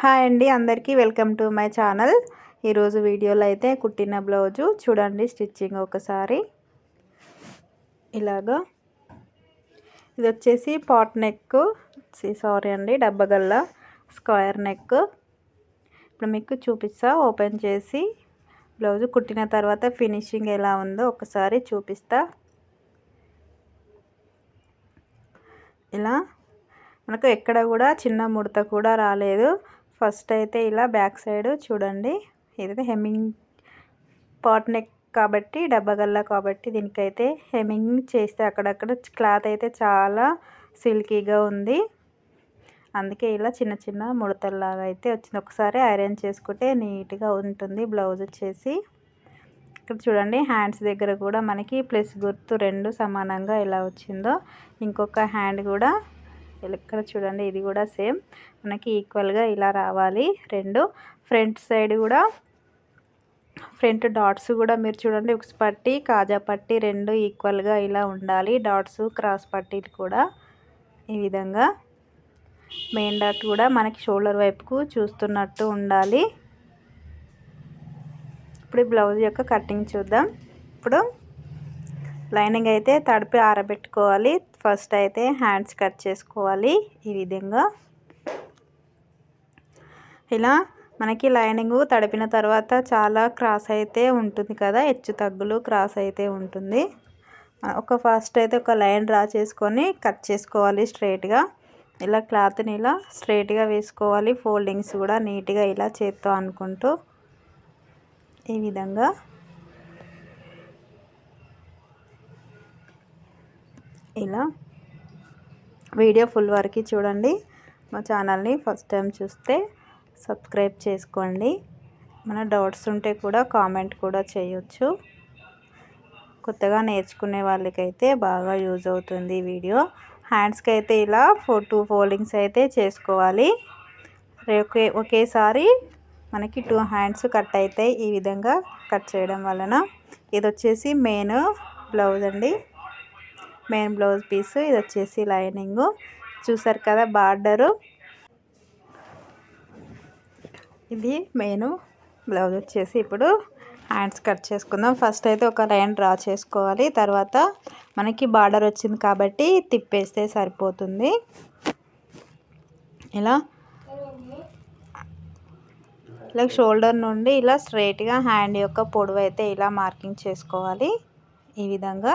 Hi అండి అందరికీ welcome to my channel. ఈరోజు వీడియోలో అయితే కుట్టిన బ్లౌజు చూడండి స్టిచ్చింగ్ ఒకసారి. ఇలాగా. ఇది వచ్చేసి పాట్ నెక్ సారీ అండి డబ్బగల్ల స్క్వేర్ నెక్. ఇప్పుడు మీకు చూపిస్తా ఓపెన్ చేసి. బ్లౌజు కుట్టిన తర్వాత ఫినిషింగ్ ఎలా ఉందో ఒకసారి చూపిస్తా. ఇలా. మనకు ఎక్కడ కూడా చిన్న ముడత కూడా రాలేదు. ఫస్ట్ అయితే ఇలా బ్యాక్ సైడ్ చూడండి. ఇదైతే హెమ్మింగ్ పాట్ నెక్ కాబట్టి డబ్బగల్లా కాబట్టి దీనికైతే హెమ్మింగ్ చేస్తే అక్కడక్కడ క్లాత్ అయితే చాలా సిల్కీగా ఉంది. అందుకే ఇలా చిన్న చిన్న ముడతల్లాగా అయితే వచ్చింది. ఒకసారి ఐరన్ చేసుకుంటే నీట్గా ఉంటుంది బ్లౌజ్ వచ్చేసి. ఇక్కడ చూడండి హ్యాండ్స్ దగ్గర కూడా మనకి ప్లస్ గుర్తు రెండు సమానంగా ఎలా వచ్చిందో. ఇంకొక హ్యాండ్ కూడా ఇక్కడ చూడండి ఇది కూడా సేమ్. మనకి ఈక్వల్గా ఇలా రావాలి. రెండు. ఫ్రంట్ సైడ్ కూడా ఫ్రంట్ డాట్స్ కూడా మీరు చూడండి ఒక పట్టి కాజా పట్టి రెండు ఈక్వల్గా ఇలా ఉండాలి. డాట్స్ క్రాస్ పట్టీలు కూడా ఈ విధంగా. మెయిన్ డాట్ కూడా మనకి షోల్డర్ వైపుకు చూస్తున్నట్టు ఉండాలి. ఇప్పుడు బ్లౌజ్ యొక్క కటింగ్ చూద్దాం. ఇప్పుడు లైనింగ్ అయితే తడిపి ఆరబెట్టుకోవాలి. ఫస్ట్ అయితే హ్యాండ్స్ కట్ చేసుకోవాలి ఈ విధంగా. ఇలా మనకి లైనింగ్ తడిపిన తర్వాత చాలా క్రాస్ అయితే ఉంటుంది కదా హెచ్చు తగ్గులు క్రాస్ అయితే ఉంటుంది. ఒక ఫస్ట్ అయితే ఒక లైన్ డ్రా చేసుకొని కట్ చేసుకోవాలి స్ట్రైట్గా. ఇలా క్లాత్ని ఇలా స్ట్రైట్గా వేసుకోవాలి ఫోల్డింగ్స్ కూడా నీట్గా ఇలా చేత్తో అనుకుంటూ. ఈ విధంగా. ఇలా వీడియో ఫుల్ వరకు చూడండి. మా ఛానల్ని ఫస్ట్ టైం చూస్తే సబ్స్క్రైబ్ చేసుకోండి. మన డౌట్స్ ఉంటే కూడా కామెంట్ కూడా చేయొచ్చు. కొత్తగా నేర్చుకునే వాళ్ళకైతే బాగా యూజ్ అవుతుంది వీడియో. హ్యాండ్స్కి అయితే ఇలా ఫోర్ టూ ఫోల్డింగ్స్ అయితే చేసుకోవాలి. ఒకే ఒకేసారి మనకి టూ హ్యాండ్స్ కట్ అవుతాయి ఈ విధంగా కట్ చేయడం వలన ఇది వచ్చేసి మెయిన్ బ్లౌజ్ అండి. మెయిన్ బ్లౌజ్ పీస్ ఇది వచ్చేసి లైనింగు. చూసారు కదా బార్డరు. ఇది మెయిన్ బ్లౌజ్ వచ్చేసి ఇప్పుడు హ్యాండ్స్ కట్ చేసుకుందాం. ఫస్ట్ అయితే ఒక లైన్ డ్రా చేసుకోవాలి. తర్వాత మనకి బార్డర్ వచ్చింది కాబట్టి తిప్పేస్తే సరిపోతుంది. ఇలా ఇలా షోల్డర్ నుండి ఇలా స్ట్రైట్గా హ్యాండ్ యొక్క పొడవు అయితే ఇలా మార్కింగ్ చేసుకోవాలి. ఈ విధంగా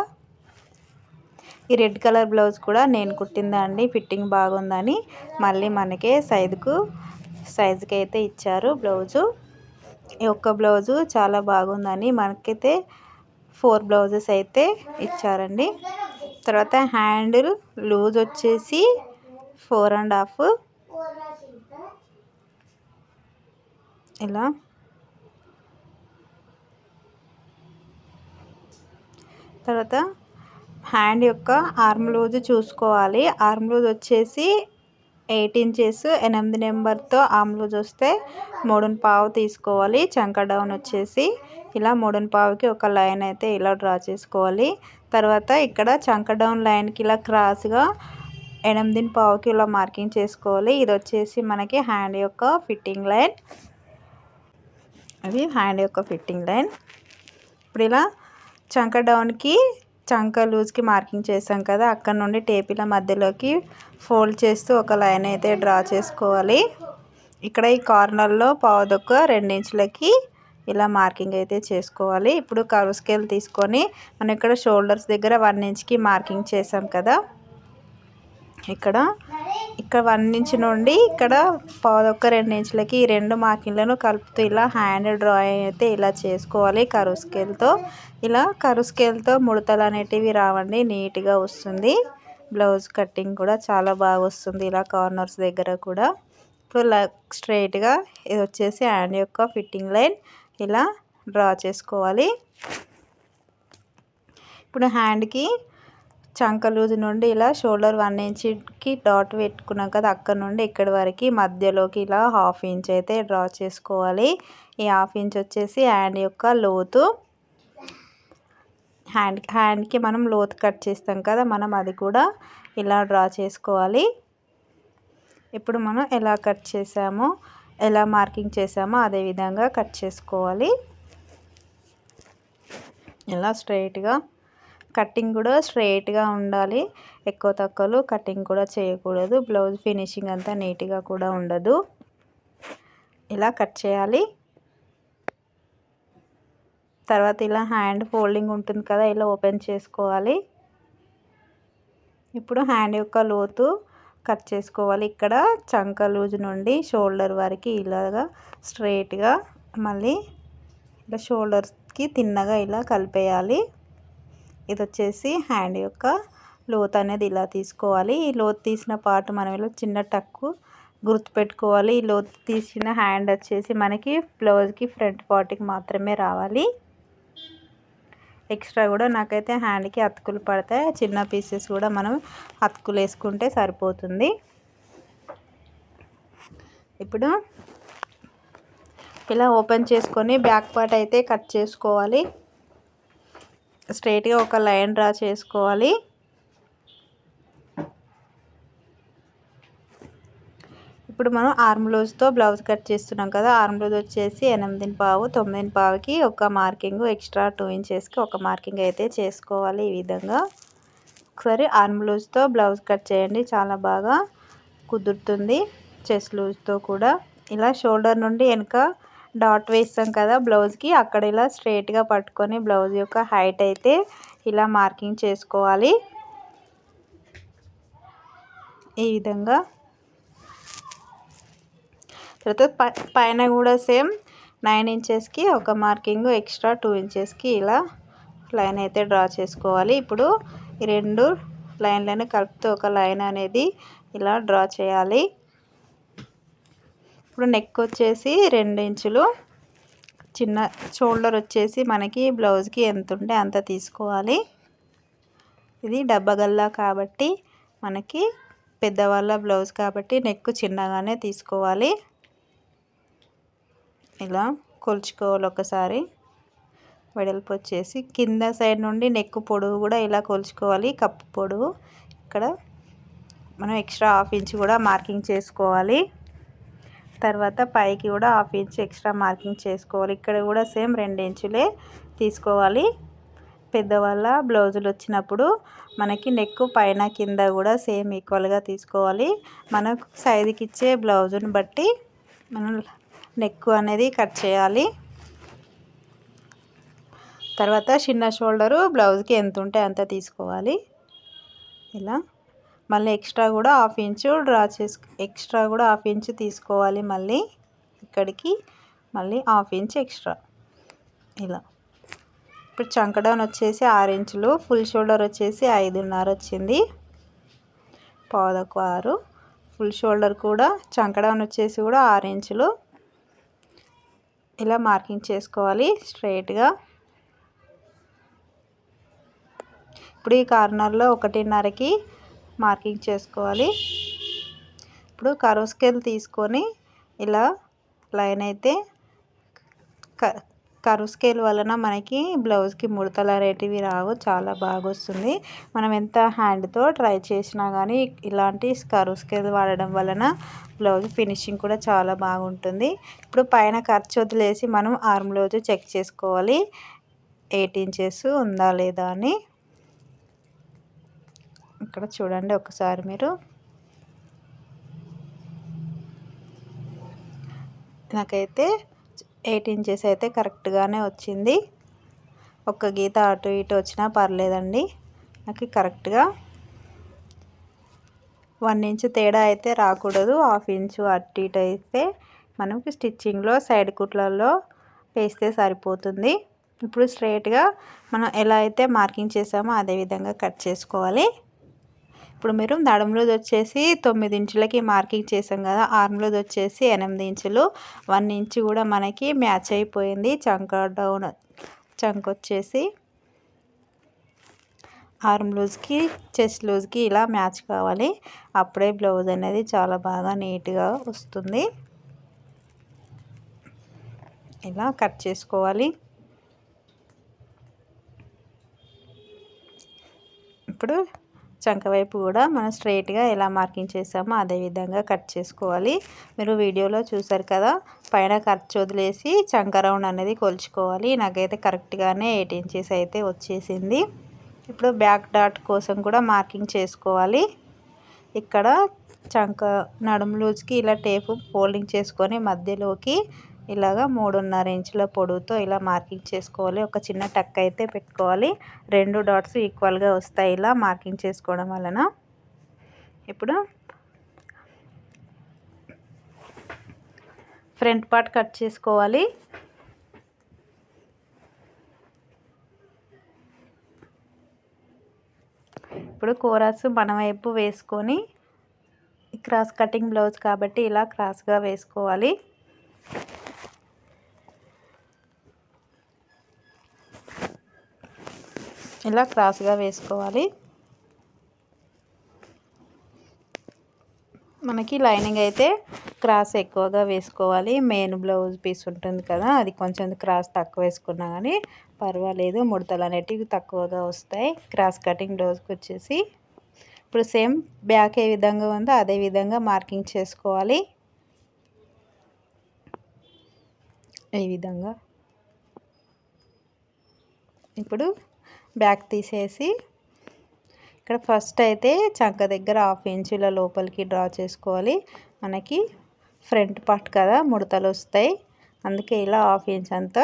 ఈ రెడ్ కలర్ బ్లౌజ్ కూడా నేను కుట్టిందా అండి. ఫిట్టింగ్ బాగుందని మళ్ళీ మనకే సైజుకు సైజుకి అయితే ఇచ్చారు బ్లౌజు. ఈ ఒక్క బ్లౌజు చాలా బాగుందని మనకైతే ఫోర్ బ్లౌజెస్ అయితే ఇచ్చారండి. తర్వాత హ్యాండిల్ లూజ్ వచ్చేసి ఫోర్ అండ్ హాఫ్. ఇలా. తర్వాత హ్యాండ్ యొక్క ఆర్మ్ లూజ్ చూసుకోవాలి. ఆర్మ్ లూజ్ వచ్చేసి ఎయిట్ ఇంచెస్ ఎనిమిది నెంబర్తో ఆర్మ్ లూజ్ వస్తే మూడున్ పావు తీసుకోవాలి. చంక డౌన్ వచ్చేసి ఇలా మూడున్ పావుకి ఒక లైన్ అయితే ఇలా డ్రా చేసుకోవాలి. తర్వాత ఇక్కడ చంక డౌన్ లైన్కి ఇలా క్రాస్గా ఎనిమిది పావుకి ఇలా మార్కింగ్ చేసుకోవాలి. ఇది వచ్చేసి మనకి హ్యాండ్ యొక్క ఫిట్టింగ్ లైన్. అది హ్యాండ్ యొక్క ఫిట్టింగ్ లైన్. ఇప్పుడు ఇలా చంక డౌన్కి చంక లూజ్కి మార్కింగ్ చేసాం కదా అక్కడ నుండి టేపీల మధ్యలోకి ఫోల్డ్ చేస్తూ ఒక లైన్ అయితే డ్రా చేసుకోవాలి. ఇక్కడ ఈ కార్నర్లో పావుదొక్క రెండించులకి ఇలా మార్కింగ్ అయితే చేసుకోవాలి. ఇప్పుడు కరువు స్కేల్ తీసుకొని మనం ఇక్కడ షోల్డర్స్ దగ్గర వన్ ఇంచ్కి మార్కింగ్ చేసాం కదా. ఇక్కడ. ఇక్కడ వన్ ఇంచ్ నుండి ఇక్కడ పాదొక్క రెండు ఇంచులకి ఈ రెండు మార్కింగ్లను కలుపుతూ ఇలా హ్యాండ్ డ్రాయింగ్ అయితే ఇలా చేసుకోవాలి కరువు స్కేల్తో. ఇలా కరువు స్కేల్తో ముడతలు అనేటివి రావండి నీట్గా వస్తుంది. బ్లౌజ్ కటింగ్ కూడా చాలా బాగా వస్తుంది ఇలా కార్నర్స్ దగ్గర కూడా. ఇప్పుడు స్ట్రైట్గా ఇది వచ్చేసి హ్యాండ్ యొక్క ఫిట్టింగ్ లైన్ ఇలా డ్రా చేసుకోవాలి. ఇప్పుడు హ్యాండ్కి చంక లూజ్ నుండి ఇలా షోల్డర్ వన్ ఇంచ్కి డాట్ పెట్టుకున్నాం కదా అక్కడ నుండి ఇక్కడి వరకు మధ్యలోకి ఇలా హాఫ్ ఇంచ్ అయితే డ్రా చేసుకోవాలి. ఈ హాఫ్ ఇంచ్ వచ్చేసి హ్యాండ్ యొక్క లోతు. హ్యాండ్ హ్యాండ్కి మనం లోతు కట్ చేస్తాం కదా మనం అది కూడా ఇలా డ్రా చేసుకోవాలి. ఇప్పుడు మనం ఎలా కట్ చేసామో ఎలా మార్కింగ్ చేసామో అదే విధంగా కట్ చేసుకోవాలి. ఇలా స్ట్రైట్గా కటింగ్ కూడా స్ట్రైట్గా ఉండాలి. ఎక్కువ తక్కువలు కటింగ్ కూడా చేయకూడదు. బ్లౌజ్ ఫినిషింగ్ అంతా నీట్గా కూడా ఉండదు. ఇలా కట్ చేయాలి. తర్వాత ఇలా హ్యాండ్ ఫోల్డింగ్ ఉంటుంది కదా ఇలా ఓపెన్ చేసుకోవాలి. ఇప్పుడు హ్యాండ్ యొక్క లోతు కట్ చేసుకోవాలి. ఇక్కడ చంక లూజ్ నుండి షోల్డర్ వరకు ఇలాగా స్ట్రైట్గా మళ్ళీ ఇలా షోల్డర్స్కి తిన్నగా ఇలా కలిపేయాలి. ఇది వచ్చేసి హ్యాండ్ యొక్క లోత్ అనేది ఇలా తీసుకోవాలి. ఈ లోత్ తీసిన పార్ట్ మనం ఇలా చిన్న టక్కు గుర్తుపెట్టుకోవాలి. ఈ లోత్ తీసిన హ్యాండ్ వచ్చేసి మనకి బ్లౌజ్కి ఫ్రంట్ పార్ట్కి మాత్రమే రావాలి. ఎక్స్ట్రా కూడా నాకైతే హ్యాండ్కి అతుకులు పడతాయి. చిన్న పీసెస్ కూడా మనం అతుకులు వేసుకుంటే సరిపోతుంది. ఇప్పుడు ఇలా ఓపెన్ చేసుకొని బ్యాక్ పార్ట్ అయితే కట్ చేసుకోవాలి. స్ట్రైట్గా ఒక లైన్ డ్రా చేసుకోవాలి. ఇప్పుడు మనం ఆర్మ్ లూజ్తో బ్లౌజ్ కట్ చేస్తున్నాం కదా ఆర్మ్ లూజ్ వచ్చేసి ఎనిమిది పావు తొమ్మిది పావుకి ఒక మార్కింగ్ ఎక్స్ట్రా టూ ఇంచెస్కి ఒక మార్కింగ్ అయితే చేసుకోవాలి ఈ విధంగా. ఒకసారి ఆర్మ్ లూజ్తో బ్లౌజ్ కట్ చేయండి చాలా బాగా కుదురుతుంది చెస్ లూజ్తో కూడా. ఇలా షోల్డర్ నుండి వెనుక డాట్ వేస్తాం కదా బ్లౌజ్కి. అక్కడ ఇలా స్ట్రేట్గా పట్టుకొని బ్లౌజ్ యొక్క హైట్ అయితే ఇలా మార్కింగ్ చేసుకోవాలి. ఈ విధంగా. తర్వాత పైన కూడా సేమ్ నైన్ ఇంచెస్కి ఒక మార్కింగ్ ఎక్స్ట్రా టూ ఇంచెస్కి ఇలా లైన్ అయితే డ్రా చేసుకోవాలి. ఇప్పుడు ఈ రెండు లైన్లను కలుపుతూ ఒక లైన్ అనేది ఇలా డ్రా చేయాలి. ఇప్పుడు నెక్ వచ్చేసి రెండు ఇంచులు. చిన్న షోల్డర్ వచ్చేసి మనకి బ్లౌజ్కి ఎంత ఉంటే అంత తీసుకోవాలి. ఇది డబ్బగల్లా కాబట్టి మనకి పెద్దవాళ్ళ బ్లౌజ్ కాబట్టి నెక్ చిన్నగానే తీసుకోవాలి. ఇలా కొలుచుకోవాలి ఒకసారి. వెడల్పు వచ్చేసి కింద సైడ్ నుండి నెక్ పొడవు కూడా ఇలా కొలుచుకోవాలి. కప్పు పొడవు. ఇక్కడ మనం ఎక్స్ట్రా హాఫ్ ఇంచ్ కూడా మార్కింగ్ చేసుకోవాలి. తర్వాత పైకి కూడా హాఫ్ ఇంచ్ ఎక్స్ట్రా మార్కింగ్ చేసుకోవాలి. ఇక్కడ కూడా సేమ్ రెండు ఇంచులే తీసుకోవాలి. పెద్దవాళ్ళ బ్లౌజులు వచ్చినప్పుడు మనకి నెక్ పైన కింద కూడా సేమ్ ఈక్వల్గా తీసుకోవాలి. మనకు సైజుకి ఇచ్చే బ్లౌజుని బట్టి మనం నెక్ అనేది కట్ చేయాలి. తర్వాత చిన్న షోల్డరు బ్లౌజ్కి ఎంత ఉంటే అంత తీసుకోవాలి. ఇలా. మళ్ళీ ఎక్స్ట్రా కూడా హాఫ్ ఇంచు డ్రా చేసుకు ఎక్స్ట్రా కూడా హాఫ్ ఇంచు తీసుకోవాలి మళ్ళీ ఇక్కడికి. మళ్ళీ హాఫ్ ఇంచ్ ఎక్స్ట్రా. ఇలా. ఇప్పుడు చంకడౌన్ వచ్చేసి ఆరు ఇంచులు ఫుల్ షోల్డర్ వచ్చేసి ఐదున్నర వచ్చింది. పాదకు ఆరు. ఫుల్ షోల్డర్ కూడా చంకడౌన్ వచ్చేసి కూడా ఆరు ఇంచులు. ఇలా మార్కింగ్ చేసుకోవాలి స్ట్రైట్గా. ఇప్పుడు ఈ కార్నర్లో ఒకటిన్నరకి మార్కింగ్ చేసుకోవాలి. ఇప్పుడు కరువు స్కేల్ తీసుకొని ఇలా లైన్ అయితే కరువు స్కేల్ వలన మనకి బ్లౌజ్కి ముడతలు అనేటివి రావు. చాలా బాగా వస్తుంది మనం ఎంత హ్యాండ్తో ట్రై చేసినా కానీ ఇలాంటి కరువు స్కేల్ వాడడం వలన బ్లౌజ్ ఫినిషింగ్ కూడా చాలా బాగుంటుంది. ఇప్పుడు పైన ఖర్చు వదిలేసి మనం ఆర్మ్ బ్లౌజ్ చెక్ చేసుకోవాలి. ఎయిట్ ఇంచెస్ ఉందా లేదా అని. ఇక్కడ చూడండి ఒకసారి మీరు. నాకైతే ఎయిట్ ఇంచెస్ అయితే కరెక్ట్గానే వచ్చింది. ఒక గీత అటు ఇటు వచ్చినా పర్లేదండి. నాకు కరెక్ట్గా వన్ ఇంచ్ తేడా అయితే రాకూడదు. హాఫ్ ఇంచు అటు ఇటు అయితే మనకి స్టిచ్చింగ్లో సైడ్ కుట్లలో వేస్తే సరిపోతుంది. ఇప్పుడు స్ట్రైట్గా మనం ఎలా అయితే మార్కింగ్ చేసామో అదే విధంగా కట్ చేసుకోవాలి. ఇప్పుడు మీరు నడుములది వచ్చేసి తొమ్మిది ఇంచులకి మార్కింగ్ చేసాం కదా ఆర్మ్లది వచ్చేసి ఎనిమిది ఇంచులు. వన్ ఇంచు కూడా మనకి మ్యాచ్ అయిపోయింది. చంక డౌన్ చంక వచ్చేసి ఆర్మ్ లూజ్కి చెస్ట్ లూజ్కి ఇలా మ్యాచ్ కావాలి. అప్పుడే బ్లౌజ్ అనేది చాలా బాగా నీట్గా వస్తుంది. ఇలా కట్ చేసుకోవాలి. ఇప్పుడు చంక వైపు కూడా మనం స్ట్రైట్గా ఎలా మార్కింగ్ చేసామో అదే విధంగా కట్ చేసుకోవాలి. మీరు వీడియోలో చూసారు కదా పైన ఖర్చు వదిలేసి చంక రౌండ్ అనేది కొలుచుకోవాలి. నాకైతే కరెక్ట్గానే ఎయిట్ ఇంచెస్ అయితే వచ్చేసింది. ఇప్పుడు బ్యాక్ డాట్ కోసం కూడా మార్కింగ్ చేసుకోవాలి. ఇక్కడ చంక నడుము లూజ్కి ఇలా టేపు ఫోల్డింగ్ చేసుకొని మధ్యలోకి ఇలాగా మూడున్నర ఇంచుల పొడవుతో ఇలా మార్కింగ్ చేసుకోవాలి. ఒక చిన్న టక్ అయితే పెట్టుకోవాలి. రెండు డాట్స్ ఈక్వల్గా వస్తాయి ఇలా మార్కింగ్ చేసుకోవడం వలన. ఇప్పుడు ఫ్రంట్ పార్ట్ కట్ చేసుకోవాలి. ఇప్పుడు కోరాస్ మన వైపు వేసుకొని క్రాస్ కటింగ్ బ్లౌజ్ కాబట్టి ఇలా క్రాస్గా వేసుకోవాలి. ఇలా క్రాస్గా వేసుకోవాలి. మనకి లైనింగ్ అయితే క్రాస్ ఎక్కువగా వేసుకోవాలి. మెయిన్ బ్లౌజ్ పీస్ ఉంటుంది కదా అది కొంచెం క్రాస్ తక్కువ వేసుకున్నా కానీ పర్వాలేదు. ముడతలు అనేటివి తక్కువగా వస్తాయి. క్రాస్ కటింగ్ బ్లౌజ్కి వచ్చేసి ఇప్పుడు సేమ్ బ్యాక్ ఏ విధంగా ఉందో అదే విధంగా మార్కింగ్ చేసుకోవాలి. ఈ విధంగా. ఇప్పుడు బ్యాక్ తీసేసి ఇక్కడ ఫస్ట్ అయితే చంక దగ్గర హాఫ్ ఇంచుల లోపలికి డ్రా చేసుకోవాలి. మనకి ఫ్రంట్ పార్ట్ కదా ముడతలు వస్తాయి. అందుకే ఇలా హాఫ్ ఇంచ్ అంతా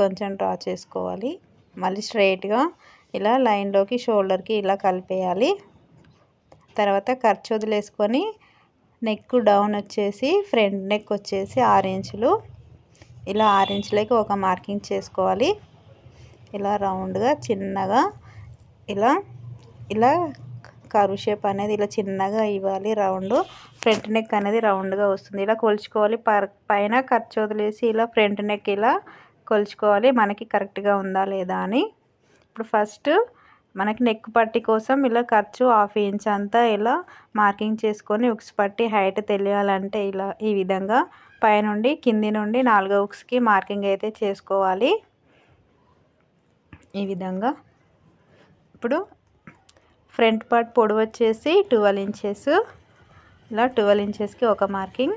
కొంచెం డ్రా చేసుకోవాలి. మళ్ళీ స్ట్రైట్గా ఇలా లైన్లోకి షోల్డర్కి ఇలా కలిపేయాలి. తర్వాత ఖర్చు వదిలేసుకొని నెక్ డౌన్ వచ్చేసి ఫ్రంట్ నెక్ వచ్చేసి ఆరు ఇంచులు. ఇలా ఆరు ఇంచులకి ఒక మార్కింగ్ చేసుకోవాలి. ఇలా రౌండ్గా చిన్నగా ఇలా ఇలా కరువు షేప్ అనేది ఇలా చిన్నగా ఇవ్వాలి రౌండ్. ఫ్రంట్ నెక్ అనేది రౌండ్గా వస్తుంది. ఇలా కొలుచుకోవాలి. పైన ఖర్చు వదిలేసి ఇలా ఫ్రంట్ నెక్ ఇలా కొలుచుకోవాలి. మనకి కరెక్ట్గా ఉందా లేదా అని. ఇప్పుడు ఫస్ట్ మనకి నెక్ పట్టి కోసం ఇలా ఖర్చు హాఫ్ ఇంచ్ అంతా ఇలా మార్కింగ్ చేసుకొని ఉక్స్ పట్టి హైట్ తెలియాలంటే ఇలా ఈ విధంగా పైనుండి కింది నుండి నాలుగో ఉక్స్కి మార్కింగ్ అయితే చేసుకోవాలి. ఈ విధంగా. ఇప్పుడు ఫ్రంట్ పార్ట్ పొడవు వచ్చేసి ట్వెల్వ్ ఇంచెస్. ఇలా ట్వెల్వ్ ఇంచెస్కి ఒక మార్కింగ్.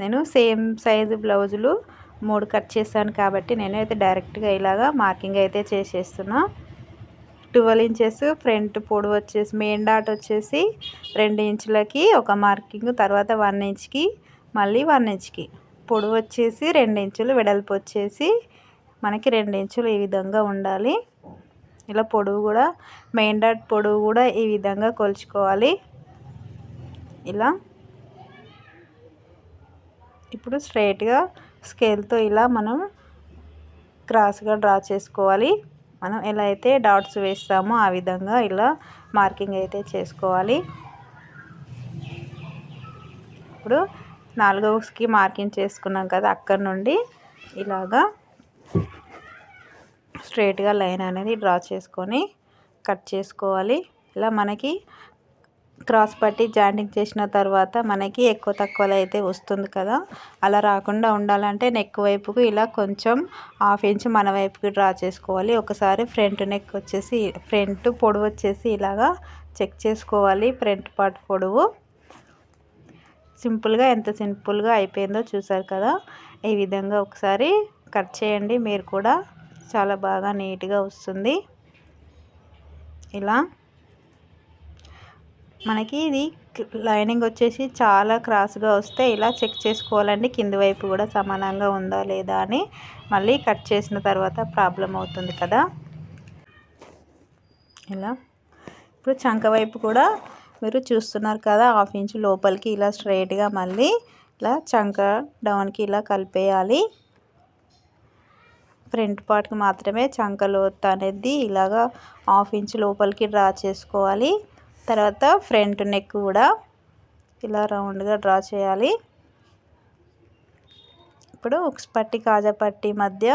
నేను సేమ్ సైజు బ్లౌజులు మూడు కట్ చేశాను కాబట్టి నేనైతే డైరెక్ట్గా ఇలాగా మార్కింగ్ అయితే చేసేస్తున్నా. ట్వెల్వ్ ఇంచెస్ ఫ్రంట్ పొడవు వచ్చేసి మెయిన్ డాట్ వచ్చేసి రెండు ఇంచులకి ఒక మార్కింగ్ తర్వాత వన్ ఇంచ్కి మళ్ళీ వన్ ఇంచ్కి. పొడవు వచ్చేసి రెండు ఇంచులు వెడల్పు వచ్చేసి మనకి రెండు ఇంచులు ఈ విధంగా ఉండాలి. ఇలా పొడవు కూడా మెయిన్ డాట్ పొడవు కూడా ఈ విధంగా కొలుచుకోవాలి. ఇలా. ఇప్పుడు స్ట్రైట్గా స్కేల్తో ఇలా మనం క్రాస్గా డ్రా చేసుకోవాలి. మనం ఎలా అయితే డాట్స్ వేస్తామో ఆ విధంగా ఇలా మార్కింగ్ అయితే చేసుకోవాలి. ఇప్పుడు నాలుగోకి మార్కింగ్ చేసుకున్నాం కదా అక్కడ నుండి ఇలాగా. స్ట్రేట్గా లైన్ అనేది డ్రా చేసుకొని కట్ చేసుకోవాలి. ఇలా మనకి క్రాస్ పట్టి జాయింటింగ్ చేసిన తర్వాత మనకి ఎక్కువ తక్కువలో అయితే వస్తుంది కదా. అలా రాకుండా ఉండాలంటే నెక్ వైపుకు ఇలా కొంచెం హాఫ్ ఇంచ్ మన వైపుకి డ్రా చేసుకోవాలి. ఒకసారి ఫ్రంట్ నెక్ వచ్చేసి ఫ్రంట్ పొడవు వచ్చేసి ఇలాగా చెక్ చేసుకోవాలి. ఫ్రంట్ పార్ట్ పొడవు సింపుల్గా ఎంత సింపుల్గా అయిపోయిందో చూసారు కదా. ఈ విధంగా ఒకసారి కట్ చేయండి. మీరు కూడా చాలా బాగా నీట్గా వస్తుంది. ఇలా. మనకి ఇది లైనింగ్ వచ్చేసి చాలా క్రాస్గా వస్తే ఇలా చెక్ చేసుకోవాలండి. కింది వైపు కూడా సమానంగా ఉందా లేదా అని. మళ్ళీ కట్ చేసిన తర్వాత ప్రాబ్లం అవుతుంది కదా. ఇలా. ఇప్పుడు చంక వైపు కూడా మీరు చూస్తున్నారు కదా హాఫ్ ఇంచ్ లోపలికి ఇలా స్ట్రైట్గా మళ్ళీ ఇలా చంక డౌన్కి ఇలా కలిపేయాలి. ఫ్రంట్ పార్ట్కి మాత్రమే చంకలోత్ అనేది ఇలాగా హాఫ్ ఇంచ్ లోపలికి డ్రా చేసుకోవాలి. తర్వాత ఫ్రంట్ నెక్ కూడా ఇలా రౌండ్గా డ్రా చేయాలి. ఇప్పుడు ఉక్స్ పట్టి కాజా పట్టి మధ్య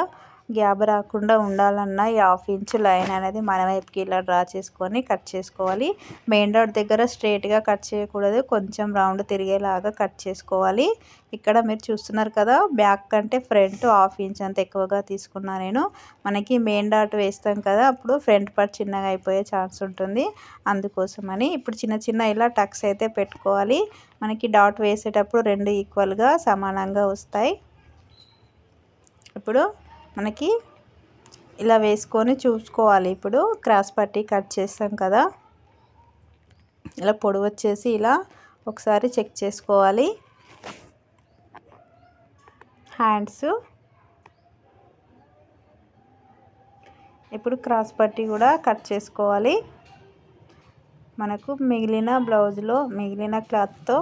గ్యాప్ రాకుండా ఉండాలన్నా ఈ హాఫ్ ఇంచ్ లైన్ అనేది మన వైపుకి ఇలా డ్రా చేసుకొని కట్ చేసుకోవాలి. మెయిన్ డాట్ దగ్గర స్ట్రైట్గా కట్ చేయకూడదు. కొంచెం రౌండ్ తిరిగేలాగా కట్ చేసుకోవాలి. ఇక్కడ మీరు చూస్తున్నారు కదా బ్యాక్ కంటే ఫ్రంట్ హాఫ్ ఇంచ్ అంత ఎక్కువగా తీసుకున్నా నేను. మనకి మెయిన్ డాట్ వేస్తాం కదా అప్పుడు ఫ్రంట్ పార్ట్ చిన్నగా అయిపోయే ఛాన్స్ ఉంటుంది. అందుకోసమని ఇప్పుడు చిన్న చిన్న ఇలా టక్స్ అయితే పెట్టుకోవాలి. మనకి డాట్ వేసేటప్పుడు రెండు ఈక్వల్గా సమానంగా వస్తాయి. ఇప్పుడు మనకి ఇలా వేసుకొని చూసుకోవాలి. ఇప్పుడు క్రాస్ పట్టి కట్ చేస్తాం కదా. ఇలా పొడవు వచ్చేసి ఇలా ఒకసారి చెక్ చేసుకోవాలి. హ్యాండ్స్. ఇప్పుడు క్రాస్ పట్టి కూడా కట్ చేసుకోవాలి. మనకు మిగిలిన బ్లౌజ్లో మిగిలిన క్లాత్తో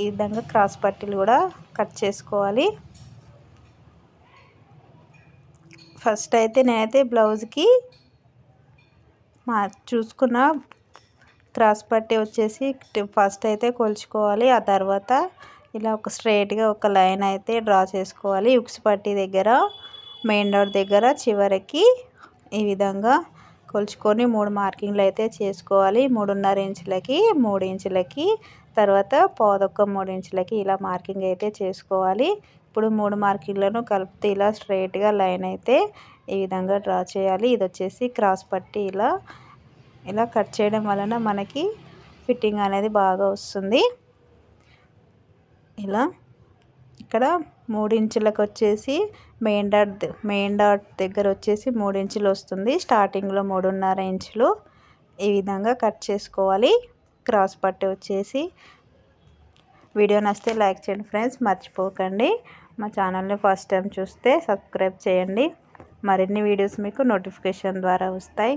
ఈ విధంగా క్రాస్ పట్టీలు కూడా కట్ చేసుకోవాలి. ఫస్ట్ అయితే నేనైతే బ్లౌజ్కి మా చూసుకున్న క్రాస్ పట్టి వచ్చేసి ఫస్ట్ అయితే కొలుచుకోవాలి. ఆ తర్వాత ఇలా ఒక స్ట్రైట్గా ఒక లైన్ అయితే డ్రా చేసుకోవాలి. ఉక్స్ పట్టి దగ్గర మెయిన్ డోర్ దగ్గర చివరికి ఈ విధంగా కొలుచుకొని మూడు మార్కింగ్లు అయితే చేసుకోవాలి. మూడున్నర ఇంచులకి మూడు ఇంచులకి తర్వాత పాదొక్క మూడు ఇంచులకి ఇలా మార్కింగ్ అయితే చేసుకోవాలి. ఇప్పుడు మూడు మార్కింగ్లను కలిపితే ఇలా స్ట్రైట్గా లైన్ అయితే ఈ విధంగా డ్రా చేయాలి. ఇది వచ్చేసి క్రాస్ పట్టి ఇలా ఇలా కట్ చేయడం వలన మనకి ఫిట్టింగ్ అనేది బాగా వస్తుంది. ఇలా ఇక్కడ మూడించులకు వచ్చేసి మెయిన్ డాట్ మెయిన్ డాట్ దగ్గర వచ్చేసి మూడు ఇంచులు వస్తుంది. స్టార్టింగ్లో మూడున్నర ఇంచులు ఈ విధంగా కట్ చేసుకోవాలి. క్రాస్ పట్టి వచ్చేసి వీడియో నచ్చితే లైక్ చేయండి ఫ్రెండ్స్. మర్చిపోకండి. మా ఛానల్ని ఫస్ట్ టైం చూస్తే సబ్స్క్రైబ్ చేయండి. మరిన్ని వీడియోస్ మీకు నోటిఫికేషన్ ద్వారా వస్తాయి.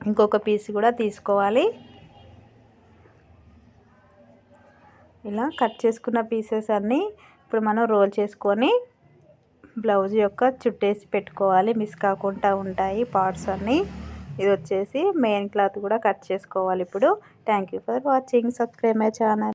ఇంకొక పీస్ కూడా తీసుకోవాలి. ఇలా కట్ చేసుకున్న పీసెస్ అన్నీ ఇప్పుడు మనం రోల్ చేసుకొని బ్లౌజ్ యొక్క చుట్టేసి పెట్టుకోవాలి. మిస్ కాకుండా ఉంటాయి పార్ట్స్ అన్నీ. ఇది వచ్చేసి మెయిన్ క్లాత్ కూడా కట్ చేసుకోవాలి ఇప్పుడు. Thank for watching. Subscribe my channel.